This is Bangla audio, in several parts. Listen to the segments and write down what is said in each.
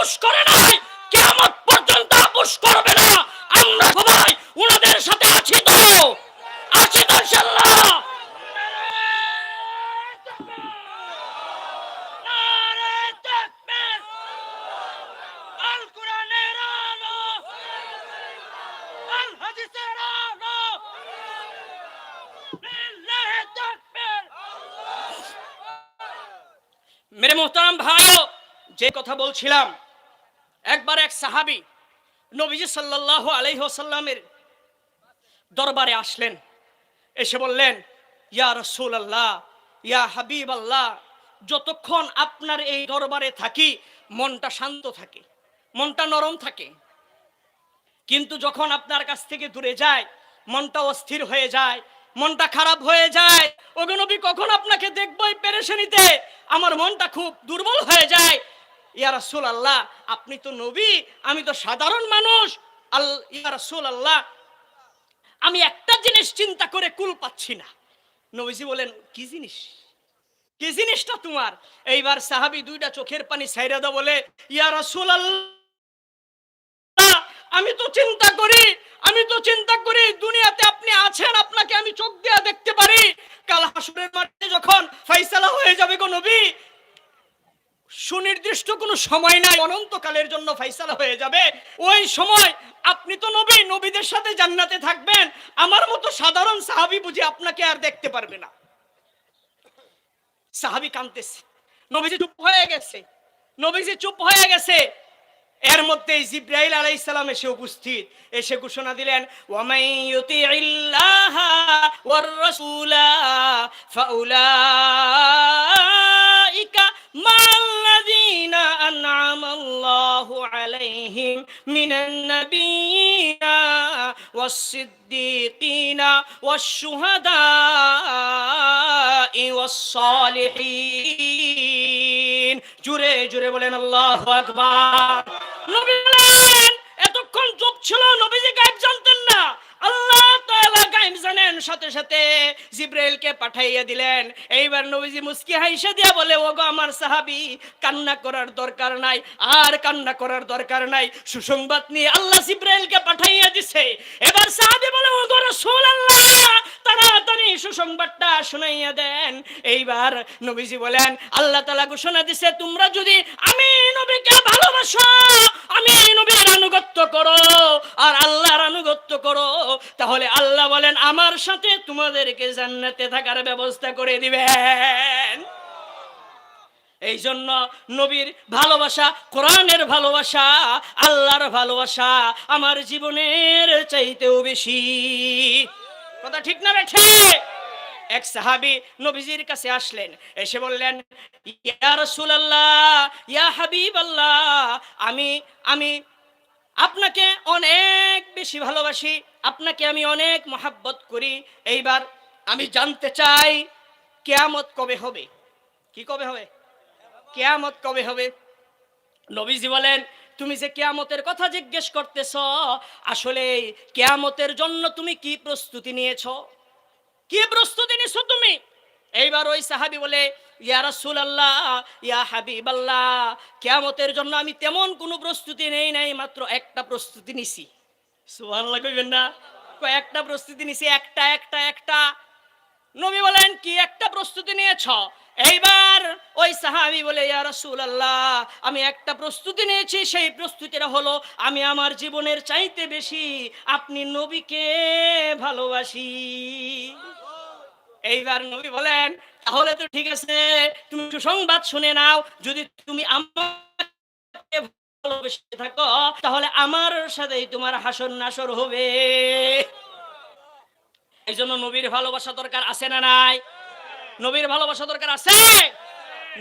আপুস করে নাই কিয়ামত পর্যন্ত আপুস করবে না। আমরা সবাই ওনাদের সাথে আছি তো। আছি তো লিল্লাহি মেরে মোহতারাম ভাইও যে কথা বলছিলাম একবার এক সাহাবি নবীজি সাল্লাল্লাহু আলাইহি ওয়াসাল্লামের দরবারে আসলেন। এসে বললেন, ইয়া রসুল আল্লাহ ইয়া হাবিব আল্লাহ যতক্ষণ আপনার এই দরবারে থাকি, মনটা শান্ত থাকে, মনটা নরম থাকে। কিন্তু যখন আপনার কাছ থেকে দূরে যায়, মনটা অস্থির হয়ে যায়, মনটা খারাপ হয়ে যায় ওগো নবী কখন আপনাকে দেখবই পেরেশানিতে? আমার মনটা খুব দুর্বল হয়ে যায় ইয়া আল্লাহ আপনি তো নবী, আমি তো সাধারণ মানুষ। আল, ইয়া রাসূল আল্লাহ আমি একটা জিনিস চিন্তা করে কুল পাচ্ছি না। নবীজি বলেন, কি জিনিস? কি জিনিসটা তোমার? এইবার সাহাবি দুইটা চোখের পানি ছাইরা দাও বলে, ইয়া রাসূল আল্লাহ আমি তো চিন্তা করি, আমি তো চিন্তা করি, দুনিয়াতে আপনি আছেন, আপনাকে আমি চোখ দিয়া দেখতে পারি। কাল হাসুরের মাঠে যখন ফাইসালা হয়ে যাবে গো নবী সুনির্দিষ্ট কোনো সময় নাই। অনন্তকালের জন্য ফাইসালা হয়ে যাবে। ওই সময় আপনি তো নবী, নবীদের সাথে জান্নাতে থাকবেন। আমার মতো সাধারণ সাহাবি বুঝি আপনাকে আর দেখতে পারবে না। সাহাবি কাঁদতেছে। নবীজি চুপ হয়ে গেছে নবীজি চুপ হয়ে গেছে, এর মধ্যে জিব্রাইল আলাইহিস সালাম এসে উপস্থিত। এসে ঘোষণা দিলেন ওয়ামাই ইউতিইল্লাহ ওয়ার রাসূলা ফাউলাইকা আলাইহিম মিনান নাবিয়্যিনা والصديقين والشهداء والصالحين জুরে জুরে বলেন আল্লাহু আকবার নবী বলেন এতক্ষণ চুপ ছিল নবীজি গায়েব জানতেন না আল্লাহ জানেন সাথে সাথে জিব্রাইলকে পাঠাইয়া দিলেন। এইবার নবীজি মুস্কি হাইসা দিয়া বলে, ওগো আমার সাহাবী, কান্না করার দরকার নাই, আর কান্না করার দরকার নাই। সুসংবাদ নিয়ে আল্লাহ জিব্রাইলকে পাঠাইয়া দিছে। এবার সাহাবী বলে, ওগো রাসূলুল্লাহ, তাড়াতাড়ি সুসংবাদটা শুনাইয়া দেন। এইবার নবীজি বলেন, আল্লাহ তাআলা ঘোষণা দিছে, তোমরা যদি আমি নবীকে ভালোবাসো, আমি নবীর আনুগত্য করো, আর আল্লাহর আনুগত্য করো, তাহলে আল্লাহ বলেন, আমার সাথে তোমাদেরকে জান্নাতে থাকার ব্যবস্থা করে দিবেন। এই জন্য নবীর ভালোবাসা, কোরআনের ভালোবাসা, আল্লাহর ভালোবাসা আমার জীবনের চাইতেও বেশি। কথা ঠিক না বেঠে? এক সাহাবী নবীজির কাছে আসলেন, এসে বললেন, ইয়া রাসূলুল্লাহ, ইয়া হাবিবাল্লাহ, আমি আমি আপনাকে অনেক বেশি ভালোবাসি, আপনাকে আমি অনেক মহাব্বত করি। এইবার আমি জানতে চাই, কেয়ামত কবে হবে? কি কবে হবে? কেয়ামত কবে হবে? নবীজি বলেন, তুমি যে কেয়ামতের কথা জিজ্ঞেস করতেছ, আসলে কেয়ামতের জন্য তুমি কি প্রস্তুতি নিয়েছ? কি প্রস্তুতি নিছো তুমি? এইবার ওই সাহাবি বলে, ইয়া রাসুল আল্লাহ ইয়া হাবিব আল্লাহ কিয়ামতের জন্য আমি তেমন কোনো প্রস্তুতি নেই নাই, মাত্র একটা প্রস্তুতি নিছি। সুবহানাল্লাহ কইবেন না। একটা প্রস্তুতি নিছি, একটা একটা একটা। নবী বলেন, কি একটা প্রস্তুতি নিয়েছ? এইবার ওই সাহাবি বলে, ইয়া রাসূলুল্লাহ, আমি একটা প্রস্তুতি নিয়েছি, সেই প্রস্তুতিটা হলো, আমি আমার জীবনের চাইতে বেশি আপনি নবীকে ভালোবাসি। এইবার নবী বলেন, তাহলে তো ঠিক আছে, তুমি সুসংবাদ শুনে নাও। যদি তুমি ভালোবেসে থাকো, তাহলে আমার সাথেই তোমার হাসর নাসর হবে। এই জন্য নবীর ভালোবাসা দরকার আছে না নাই? নবীর ভালোবাসা দরকার আছে?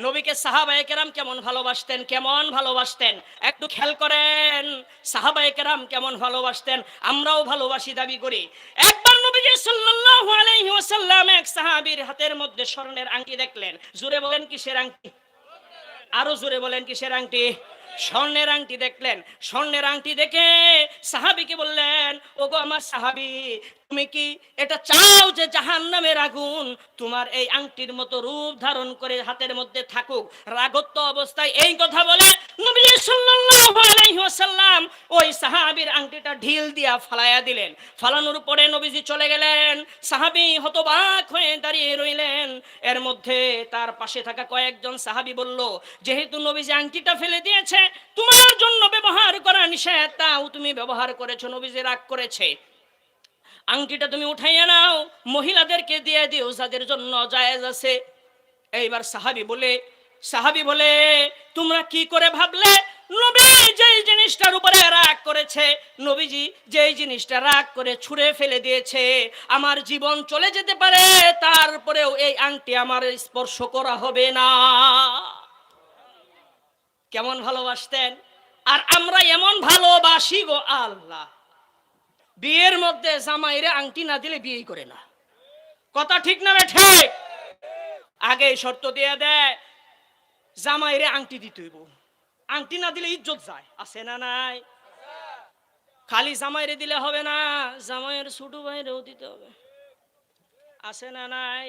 নবীকে সাহাবায়ে কেরাম কেমন ভালোবাসতেন? কেমন ভালোবাসতেন? একটু খেয়াল করেন, সাহাবায়ে কেরাম কেমন ভালোবাসতেন? আমরাও ভালোবাসি দাবি করি। একবার নবীজি সাল্লাল্লাহু আলাইহি ওয়াসাল্লাম এক সাহাবীর হাতের মধ্যে স্বর্ণের আংটি দেখলেন। জোরে বলেন কিসের আংটি? আরও জোরে বলেন কিসের আংটি? স্বর্ণের আংটি দেখলেন, স্বর্ণের আংটি দেখে সাহাবিকে বললেন, ওগো আমার সাহাবি, তুমি কি এটা চাও যে জাহান নামের আগুন তোমার এই আংটির মতো রূপ ধারণ করে হাতের মধ্যে থাকুক? রাগত্ব অবস্থায় এই কথা বলে সাল্লাল্লাহু সাহাবীর আংটিটা ঢিল দিয়া ফালাইয়া দিলেন। ফালানোর পরে নবীজি চলে গেলেন, সাহাবী হতবাক হয়ে দাঁড়িয়ে রইলেন। এর মধ্যে তার পাশে থাকা কয়েকজন সাহাবী বলল, যেহেতু নবীজি আংটিটা ফেলে দিয়েছে তোমার জন্য ব্যবহার করা নিষেধ। তাও তুমি ব্যবহার করেছ, নবীজি রাগ করেছে। আংটিটা তুমি উঠাইয়া নাও, মহিলাদেরকে দিয়ে দিও, যাদের জন্য জায়েজ আছে। এইবার সাহাবি বলে সাহাবি বলে, তোমরা কি করে ভাবলে, নবী যেই জিনিসটার উপরে রাগ করেছে, নবীজি যেই জিনিসটা রাগ করে ছুঁড়ে ফেলে দিয়েছে, আমার জীবন চলে যেতে পারে, তারপরেও এই আংটি আমার স্পর্শ করা হবে না। কেমন ভালোবাসতেন? আর আমরা এমন ভালোবাসি গো আল্লাহ। বিয়ের মধ্যে জামাইরে আংটি না দিলে বিয়েই করে না। কথা ঠিক না ঠিক? আগে শর্ত দিয়ে দেয়, জামাইরে আংটি দিতে হইব। আংটি না দিলে ইজ্জত যায়। আছে না নাই? খালি জামাইরে দিলে হবে না, জামাইয়ের ছোট ভাইরেও দিতে হবে। আছে না নাই?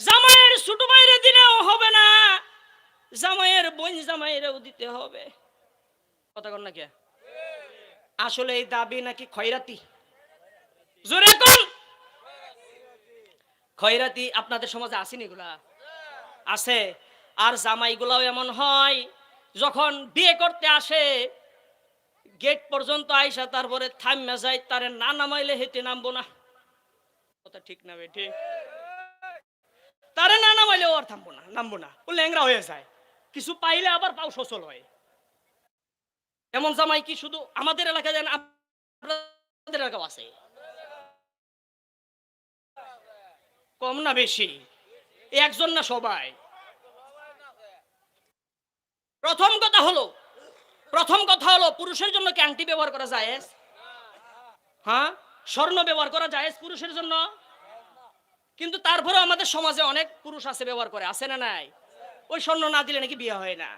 জামাইয়ের ছোট ভাইরে দিলেও হবে না। জামাইয়ের বোন জামাইরেও দিতে হবে। কথা কর না কে? আসলে এই দাবি নাকি খয়রাতি? জোরে কোন! খয়রাতি আপনাদের সমাজে আসেনি এগুলা? আছে। আর জামাইগুলাও এমন হয়, যখন বিয়ে করতে আসে, গেট পর্যন্ত আইসা তারপরে থামিয়া যায়, তারে না নামাইলে হেঁটে নামবো না। কথা ঠিক না বেঠি তারে না নামাইলে ওর থামবো না, নামবো না। ও ল্যাংরা হয়ে যায়। কিছু পাইলে আবার পাও সচল হয়। এমন জামাই কি শুধু আমাদের এলাকায় যেন আপনাদের এলাকাও আছে? কম না বেশি? একজন না সবাই? প্রথম কথা হলো, প্রথম কথা হলো পুরুষের জন্য কি আংটি ব্যবহার করা যায়। হ্যাঁ? স্বর্ণ ব্যবহার করা যায় পুরুষের জন্য? কিন্তু তারপরে আমাদের সমাজে অনেক পুরুষ আছে, ব্যবহার করে, আছে না নাই? ওই স্বর্ণ না দিলে নাকি বিয়ে হয় না।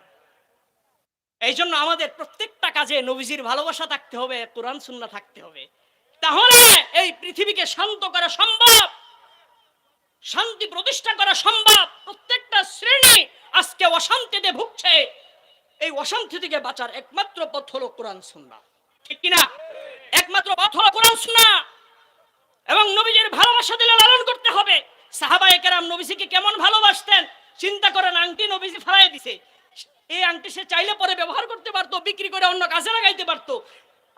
এই জন্য আমাদের প্রত্যেকটা কাজে নবীজির ভালোবাসা থাকতে হবে, কোরআন সুন্না থাকতে হবে। তাহলে এই পৃথিবীকে শান্ত করা সম্ভব, শান্তি প্রতিষ্ঠা করা সম্ভব। প্রত্যেকটা শ্রেণি আজকে অশান্তিতে ভুগছে। এই অশান্তি থেকে বাঁচার একমাত্র পথ হলো কোরআন সুন্না ঠিক কিনা? একমাত্র পথ হলো কোরআন সুন্না এবং নবীজির ভালোবাসা দিলে লালন করতে হবে। সাহাবায়ে কেরাম নবীজিকে কেমন ভালোবাসতেন? চিন্তা করেন, আংটি নবীজি ফেলাই দিছে। এই আংটি সে চাইলে পরে ব্যবহার করতে পারতো, বিক্রি করে অন্য কাজে লাগাইতে পারতো।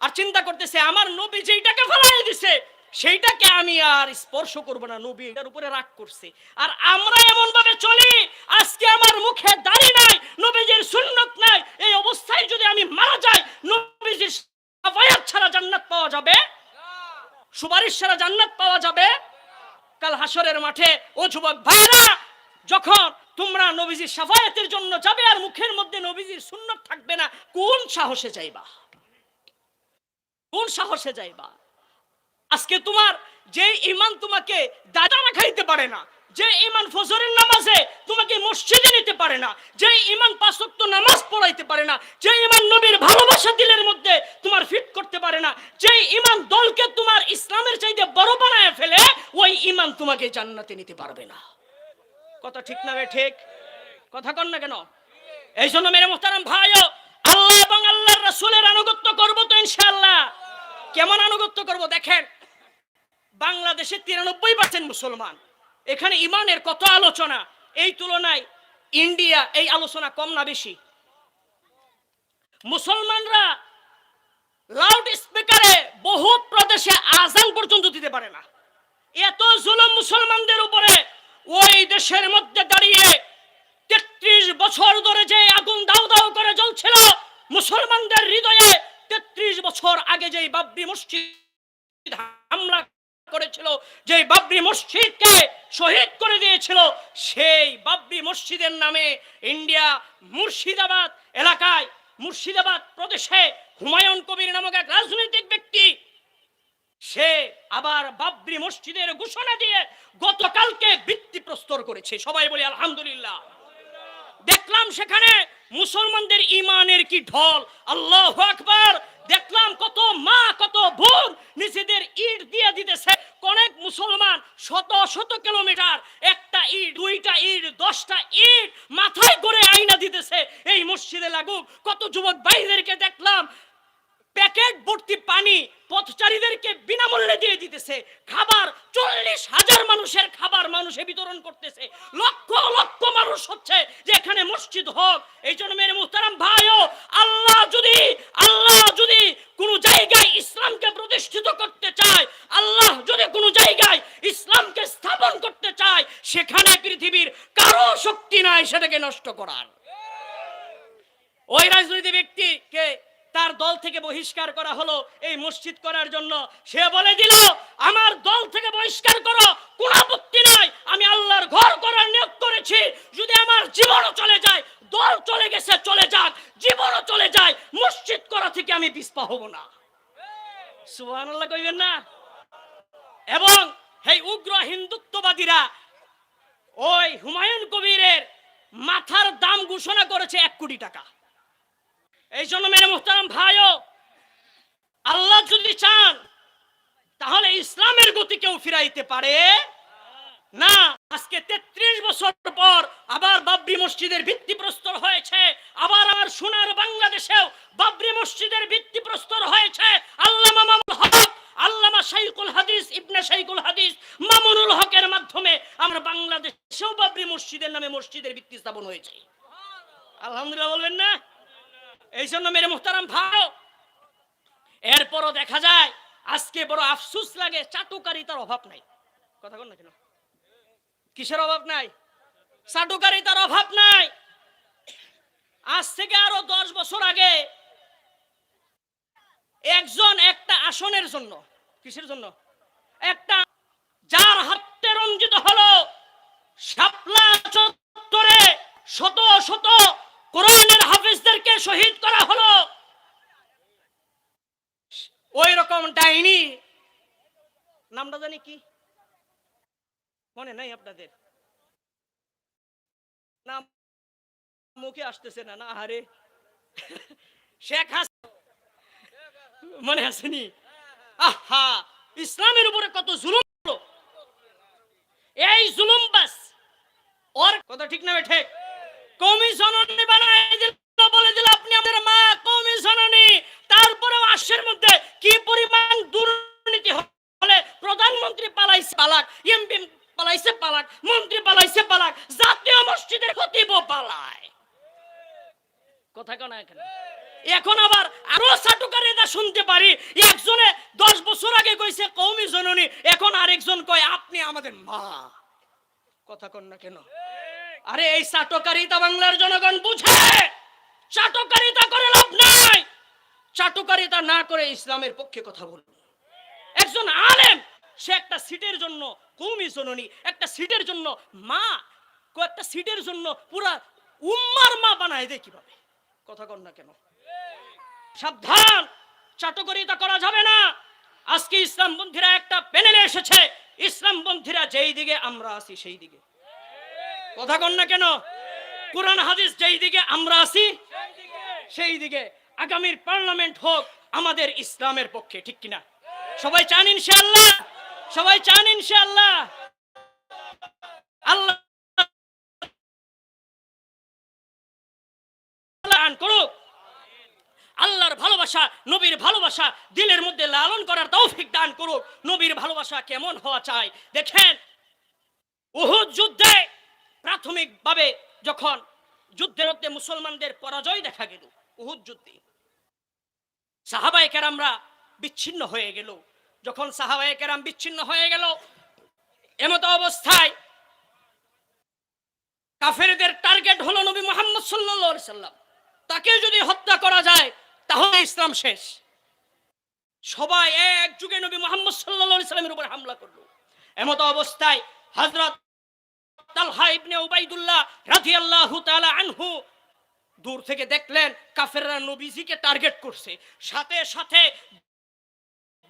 আর চিন্তা করতেছে, আমার নবী যেইটাকে ফেলাই দিছে, সেইটাকে আমি আর স্পর্শ করব না। নবী এটার উপরে রাগ করছে। আর আমরা এমন ভাবে চলি, আজকে আমার মুখে দাড়ি নাই, নবীজির সুন্নত নাই, এই অবস্থায় যদি আমি মারা যাই, নবীজির সাফায়াত ছাড়া জান্নাত পাওয়া যাবে? সুপারিশ ছাড়া জান্নাত পাওয়া যাবে? কাল হাসরের মাঠে ও যুবক ভাইরা যখন নবীজির সাফায়াতের জন্য যাবে আর মুখের মধ্যে নবীজির সুন্নত থাকবে না, কোন সাহসে যাইবা? কোন সাহসে যাইবা? আজকে তোমার যে ইমান তোমাকে দাদা রাখাইতে পারে না, যে ইমান ফজরের নামাজে তোমাকে মসজিদে নিতে পারে না, যে ইমান পাঁচক্ত নামাজ পড়াইতে পারে না, যে ইমান নবীর ভালোবাসা দিলের মধ্যে তোমার ফিট করতে পারে না, যে ইমান দলকে তোমার ইসলামের চাইতে বড় বানায় ফেলে, ওই ইমান তোমাকে জান্নাতে নিতে পারবে না। কথা ঠিক না ঠিক? কথা কন না কেন? এই জন্য মেরে মোহতারাম ভাই আল্লাহ এবং আল্লাহর রাসূলের আনুগত্য করব তো ইনশাআল্লাহ। কেমন আনুগত্য করব দেখেন? বাংলাদেশে তিরানব্বই পার্সেন্ট মুসলমান। এখানে ইমানের কত আলোচনা? এই তুলনায় ইন্ডিয়া এই আলোচনা কম না বেশি। মুসলমানরা লাউড স্পিকারে বহু প্রদেশে আজান পর্যন্ত দিতে পারে না। এত জুলুম মুসলমানদের উপরে ওই দেশের মধ্যে দাঁড়িয়ে বছর ধরে যে আগুন দাউ দাউ করে জ্বলছিল, মুসলমানদের হৃদয়ে তেত্রিশ বছর আগে যেই বাবরি মসজিদ হামলা করেছিল যে বাবরি মসজিদকে শহীদ করে দিয়েছিল, সেই বাবরি মসজিদের নামে ইন্ডিয়া মুর্শিদাবাদ এলাকায়, মুর্শিদাবাদ প্রদেশে হুমায়ুন কবির নামক এক রাজনৈতিক ব্যক্তি, সে আবার বাবরি মসজিদের ঘোষণা দিয়ে গতকালকে ভিত্তি প্রস্তর করেছে। সবাই বলি, আলহামদুলিল্লাহ। দেখলাম সেখানে মুসলমানদের ইমানের কি ঢল। আল্লাহ আকবার। দেখলাম কত মা, কত বোন নিজেদের ইট দিয়ে দিতেছে। অনেক মুসলমান শত শত কিলোমিটার, একটা ইট, দুইটা ইট, দশটা ইট মাথায় করে আইনা দিতেছে। এই মসজিদে লাগুক। কত যুবক ভাইদেরকে দেখলাম প্যাকেট ভর্তি পানি পথচারীদেরকে বিনামূল্যে দিয়ে দিতেছে। খাবার চল্লিশ হাজার মানুষের খাবার মানুষে বিতরণ করতেছে। লক্ষ লক্ষ মানুষ হচ্ছে যে এখানে মসজিদ হোক। এই জন্য মেরে মুহতারাম ভাইও, আল্লাহ যদি আল্লাহ যদি কোনো জায়গায় ইসলামকে প্রতিষ্ঠিত করতে চায়, আল্লাহ যদি কোনো জায়গায় ইসলামকে স্থাপন করতে চায়, সেখানে পৃথিবীর কারও শক্তি নাই সেটাকে নষ্ট করার। ওই রাজনৈতিক ব্যক্তিকে তার দল থেকে বহিষ্কার করা হলো এই মসজিদ করার জন্য। সে বলে দিল, আমার দল থেকে বহিষ্কার করো, কোন আপত্তি নয় আমি আল্লাহর ঘর করার নিয়োগ করেছি। যদি আমার জীবনও চলে যায়, দল চলে গেছে, চলে যাক। জীবনও চলে যায়, মসজিদ করা থেকে আমি পিছপা হব না। কইবেন না? এবং এই উগ্র হিন্দুত্ববাদীরা ওই হুমায়ুন কবিরের মাথার দাম ঘোষণা করেছে এক কোটি টাকা। এই জন্য মেরে মুহতারাম ভাইও, আল্লাহ যদি চান, তাহলে ইসলামের গতি কেউ ফিরাইতে পারে? না, আজকে তেত্রিশ বছর পর আবার বাবরি মসজিদের ভিত্তিপ্রস্তর হয়েছে, আবার আমার সোনার বাংলাদেশেও বাবরি মসজিদের হয়েছে। হক, আল্লামা শাইকুল হাদিস, ইবনে শাইকুল হাদিস মামুনুল হকের মাধ্যমে আমরা বাংলাদেশেও বাবরি মসজিদের নামে মসজিদের ভিত্তি স্থাপন হয়েছে। আলহামদুলিল্লাহ বলবেন না? এই জন্য মেরে মুহতারাম ভাই এরপরও দেখা যায়, আজকে বড় আফসুস লাগে চাটুকারিতার অভাব নাই। কথা বল না কেন? কিসের অভাব নাই? চাটুকারিতার অভাব নাই। আজ থেকে আরও দশ বছর আগে একজন একটা আসনের জন্য, কিসের জন্য? একটা যার হাতে রঞ্জিত হলো শত শত কোরআনের হাফিজদেরকে শহীদ করা হলো। ওই রকম ডাইনি। নামটা জানি কি? মনে নাই আপনাদের। নাম মুখে আসতেছে না না আরে শেখ হাসিনা মনে আসেনি আহা, ইসলামের উপরে কত জুলুম এই জুলুম বাস। ওর কথা ঠিক না ঠিক। কমিশনারি বানাই দিল, বলে দিল, আপনি আমাদের মা কমিশনারি তারপরে আশের মধ্যে কি পরিমাণ দুর্নীতি হলে প্রধানমন্ত্রী পালাইছে পালাক, এমপি পালাইছে পালাক, মন্ত্রী পালাইছে পালাক, জাতীয় মসজিদের খতিব পালায়। কথা কেন এখানে। এখন আবার আরও চাটুকারিতা শুনতে পারি, একজনে দশ বছর আগে কইছে কৌমি জননী, এখন আরেকজন কয়, আপনি আমাদের মা। কথা কন না কেন? আরে এই চাটকারিতা বাংলার জনগণ বুঝে। চাটকারিতা করে লাভ নাই। চাটকারিতা না করে ইসলামের পক্ষে কথা বলুন একজন আলেম, সে একটা সিটের জন্য কৌমি জননী, একটা সিটের জন্য মা, কয়েকটা সিটের জন্য পুরা উম্মার মা বানায় দেয় কীভাবে? কথা কন না কেন? সাবধান, চাটকারিতা করা যাবে না। আজকে ইসলামপন্থীরা একটা প্যানেলে এসেছে। ইসলামপন্থীরা যেই দিকে আমরা আছি সেই দিকে। কথা কন না কেন? কোরআন হাদিস যেই দিকে আমরা আছি, সেই দিকে আগামীর পার্লামেন্ট হোক আমাদের ইসলামের পক্ষে, ঠিক কিনা? সবাই চান ইনশাআল্লাহ? সবাই চান ইনশাআল্লাহ? আল্লাহ করুক। আল্লাহর ভালোবাসা, নবীর ভালোবাসা দিলের মধ্যে লালন করার তৌফিক দান করুক। নবীর ভালোবাসা কেমন হওয়া চাই? দেখেন, উহুদ যুদ্ধে প্রাথমিকভাবে যখন যুদ্ধের মধ্যে মুসলমানদের পরাজয় দেখা গেল, উহুদ যুদ্ধে সাহাবাই কেরামরা বিচ্ছিন্ন হয়ে গেল। যখন সাহাবাই কেরাম বিচ্ছিন্ন হয়ে গেল, এমতো অবস্থায় কাফেরদের টার্গেট হলো নবী মোহাম্মদ সাল্লাল্লাহু সাল্লাম। তাকে যদি হত্যা করা যায়, তাহলে ইসলাম শেষ। সবাই এক যুগে নবী মোহাম্মদ সাল্লাল্লাহু সাল্লামের উপর হামলা করল। এমতো অবস্থায় হযরত তালহা ইবনে উবাইদুল্লাহ রাদিয়াল্লাহু তাআলা আনহু দূর থেকে দেখলেন কাফেররা নবীজিকে টার্গেট করছে। সাথে সাথে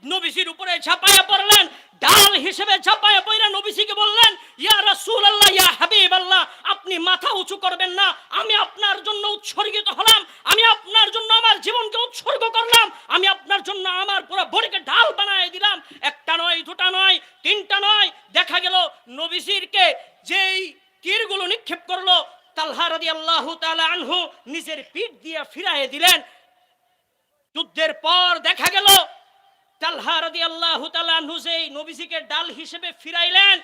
নবীজির উপরে ঝাঁপায়া পড়লেন, ডাল হিসেবে ঝাঁপায়া পড়া নবীজিকে বললেন, ইয়া রাসূলুল্লাহ, ইয়া হাবিবাল্লাহ, আপনি মাথা উঁচু করবেন না, আমি আপনার জন্য উৎসর্গিত হলাম, আমি আপনার জন্য আমার জীবনকে উৎসর্গ করলাম, আমি আপনার জন্য আমার পুরো বডিকে ঢাল বানায় দিলাম, একটা নয়, দুটা নয়, তিনটা নয়। দেখা গেল নবীজিরকে যেই তীরগুলো নিক্ষেপ করল, তালহা রাদিয়াল্লাহু তাআলা আনহু নিজের পিঠ দিয়ে ফিরায়ে দিলেন। যুদ্ধের পর দেখা গেল তালহা রাদি আল্লাহ আনহু সেই নবীজিকে ডাল হিসেবে ফিরাইলেন,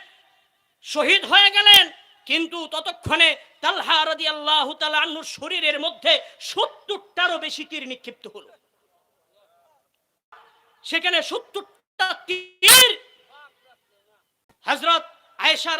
শহীদ হয়ে গেলেন, কিন্তু ততক্ষণে তালহা রাদি আল্লাহ আনহুর শরীরের মধ্যে সত্তরটারও বেশি তীর নিক্ষিপ্ত হলো। সেখানে সত্তরটা তীর। হজরত আয়েশা